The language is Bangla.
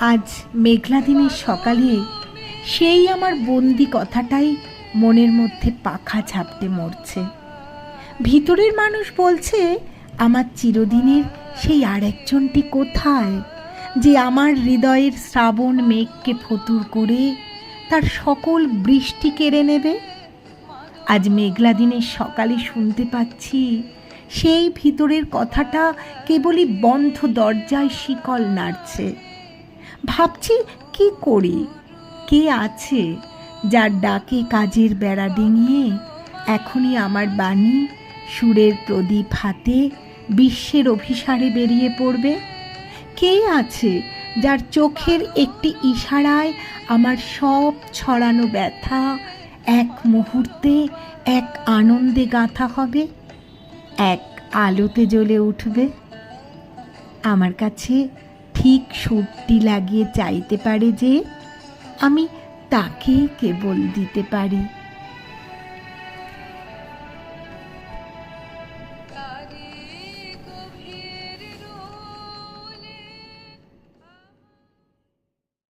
আজ মেঘলা দিনের সকালে সেই আমার বন্দি কথাটাই মনের মধ্যে পাখা ঝাপটে মরছে। ভিতরের মানুষ বলছে, আমার চিরদিনের সেই আরেকজনটি কোথায় যে আমার হৃদয়ের শ্রাবণ মেঘকে ফতুর করে তার সকল বৃষ্টি কেড়ে নেবে? আজ মেঘলা দিনের সকালে শুনতে পাচ্ছি, সেই ভিতরের কথাটা কেবলই বন্ধ দরজায় শিকল নাড়ছে। ভাবছি, কি করি? কে আছে যার ডাকে কাজের বেড়া ডিঙিয়ে এখনই আমার বাণী সুরের প্রদীপ হাতে বিশ্বের অভিসারে বেরিয়ে পড়বে? কে আছে যার চোখের একটি ইশারায় আমার সব ছড়ানো ব্যথা এক মুহূর্তে, এক আনন্দে গাঁথা হবে? এক আলোতে জ্বলে উঠবে? আমার কাছে ঠিক সুরটি লাগিয়ে চাইতে পারে যে আমি তাকেই কেবল দিতে পারি।